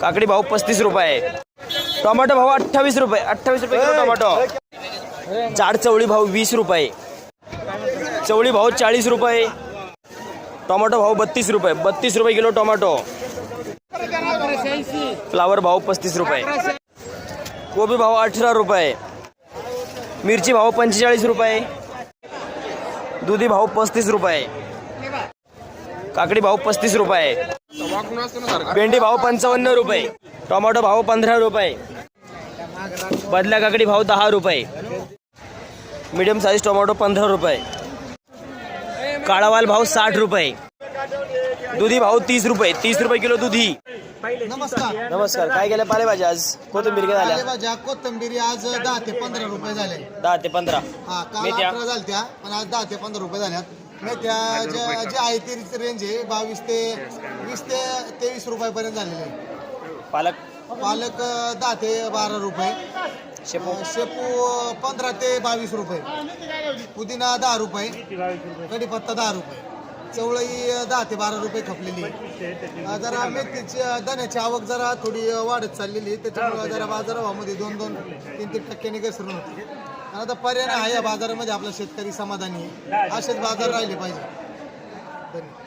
काकडी भाऊ पस्तीस रुपये. टोमॅटो भाऊ अठ्ठावीस रुपये. अठ्ठावीस रुपये किलो टोमॅटो. जाड चवळी भाऊ वीस रुपये. चवळी भाऊ चाळीस रुपये. टोमॅटो भाऊ बत्तीस रुपये. बत्तीस रुपये किलो टोमॅटो. फ्लावर भाऊ पस्तीस रुपये. कोबी भाऊ अठरा रुपये. मिरची भाव पंचेचाळीस रुपये. दुधी भाऊ पस्तीस रुपये. काकडी भाव पस्तीस रुपये. भेंडी भाव पंचावन्न रुपये. टोमॅटो भाव पंधरा रुपये. बदल्या काकडी भाव दहा रुपये. मीडियम साईज टोमॅटो पंधरा रुपये. काळावाल भाव साठ रुपये. दुधी भाव तीस रुपये. तीस रुपये किलो दुधी. नमस्कार. नमस्कार. काय गेल्या पालेभाज्या आज? कोथिंबीर काय झाल्या? पालेभाज्या कोथंबिरी आज दहा ते पंधरा रुपये झाले. दहा ते पंधरा. हा काल मेथ्या? झालत्या पण आज दहा ते पंधरा रुपये झाल्यात. मेथ्या ज्या जे आहे ती रेंज आहे बावीस ते वीस ते तेवीस रुपयापर्यंत झालेले आहे. पालक? पालक अं, दहा ते बारा रुपये. शेपू? अं, शेपू अं, पंधरा ते बावीस रुपये. पुदिना दहा रुपये. कढीपत्ता दहा रुपये. चवळी दहा ते बारा रुपये खपलेली. आहे. अं, जरा मेथीची धन्याची आवक जरा थोडी वाढत चाललेली आहे. त्याच्यामुळे जरा बाजाराभावामध्ये दोन दोन तीन तीन टक्क्यांनी घसरण होते. आणि आता पर्याय आहे या बाजारामध्ये आपला शेतकरी समाधानी आहे. असेच बाजार राहिले पाहिजे. धन्यवाद.